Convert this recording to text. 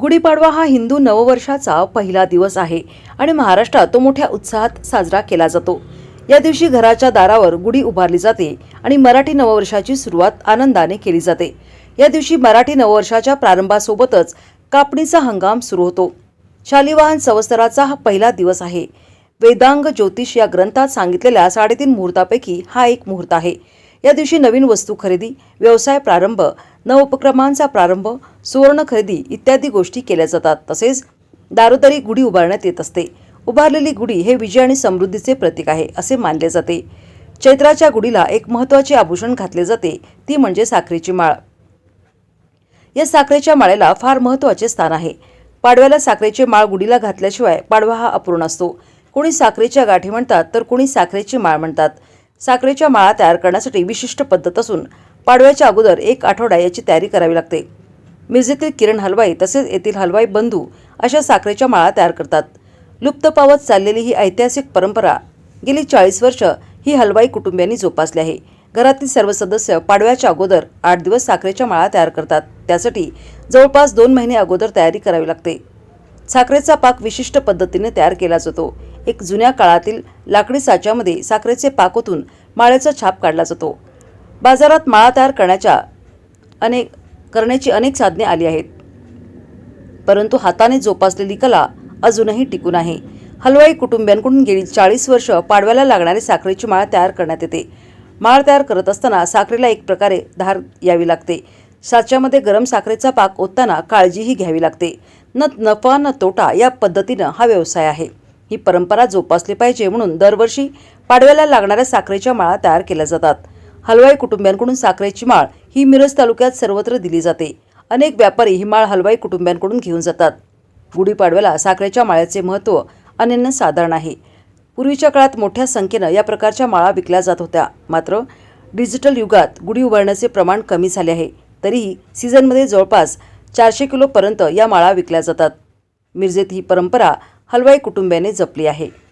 गुढीपाडवा हा हिंदू नववर्षाचा पहिला दिवस आहे आणि महाराष्ट्रात तो मोठ्या उत्साहात साजरा केला जातो. या दिवशी घराच्या दारावर गुढी उभारली जाते आणि मराठी नववर्षाची सुरुवात आनंदाने केली जाते. या दिवशी मराठी नववर्षाच्या प्रारंभासोबतच कापणीचा हंगाम सुरू होतो. शालिवाहन संवत्सराचा हा पहिला दिवस आहे. वेदांग ज्योतिष या ग्रंथात सांगितलेल्या साडेतीन मुहूर्तापैकी हा एक मुहूर्त आहे. या दिवशी नवीन वस्तू खरेदी व्यवसाय प्रारंभ नवोपक्रमांचा प्रारंभ सुवर्ण खरेदी इत्यादी गोष्टी केल्या जातात. तसेच दारोदारी गुढी उभारण्यात येत असते. उभारलेली गुढी हे विजय आणि समृद्धीचे प्रतीक आहे असे मानले जाते. चैत्राच्या गुढीला एक महत्त्वाचे आभूषण घातले जाते ती म्हणजे साखरेची माळ. या साखरेच्या माळेला फार महत्त्वाचे स्थान आहे. पाडव्याला साखरेची माळ गुढीला घातल्याशिवाय पाडवा हा अपूर्ण असतो. कोणी साखरेच्या गाठी म्हणतात तर कोणी साखरेची माळ म्हणतात. साखरेच्या माळा तयार करण्यासाठी विशिष्ट पद्धत असून पाडव्याच्या अगोदर एक आठवडा याची तयारी करावी लागते. मिरजेतील किरण हलवाई तसेच येथील हलवाई बंधू अशा साखरेच्या माळा तयार करतात. लुप्त पावत चाललेली ही ऐतिहासिक परंपरा गेली चाळीस वर्ष ही हलवाई कुटुंबियांनी जोपासली आहे. घरातील सर्व सदस्य पाडव्याच्या अगोदर आठ दिवस साखरेच्या माळा तयार करतात. त्यासाठी जवळपास दोन महिने अगोदर तयारी करावी लागते. साखरेचा पाक विशिष्ट पद्धतीने तयार केला जातो. एक जुन्या काळातील लाकडी साच्यामध्ये साखरेचे पाक ओतून माळ्याचा छाप काढला जातो. बाजारात माळा तयार करण्याच्या अनेक करण्याची अनेक साधने आली आहेत. परंतु हाताने जोपासलेली कला अजूनही टिकून आहे. हलवाई कुटुंबियांकडून गेली चाळीस वर्ष पाडव्याला लागणारी साखरेची माळ तयार करण्यात येते. माळ तयार करत असताना साखरेला एक प्रकारे धार यावी लागते. साच्यामध्ये गरम साखरेचा पाक ओतताना काळजीही घ्यावी लागते. न नफा न तोटा या पद्धतीनं हा व्यवसाय आहे. ही परंपरा जोपासली पाहिजे म्हणून दरवर्षी पाडव्याला लागणाऱ्या साखरेच्या माळा तयार केल्या जातात. हलवाई कुटुंबियांकडून साखरेची माळ ही मिरज तालुक्यात सर्वत्र दिली जाते. अनेक व्यापारी ही माळ हलवाई कुटुंबियांकडून घेऊन जातात. गुढीपाडव्याला साखरेच्या माळ्याचे महत्त्व अनन्यसाधारण आहे. पूर्वीच्या काळात मोठ्या संख्येनं या प्रकारच्या माळा विकल्या जात होत्या. मात्र डिजिटल युगात गुढी उभारण्याचे प्रमाण कमी झाले आहे. तरीही सीझनमध्ये जवळपास चारशे किलोपर्यंत या माळा विकल्या जातात. मिरजेत ही परंपरा हलवाई कुटुंबियाने जपली आहे.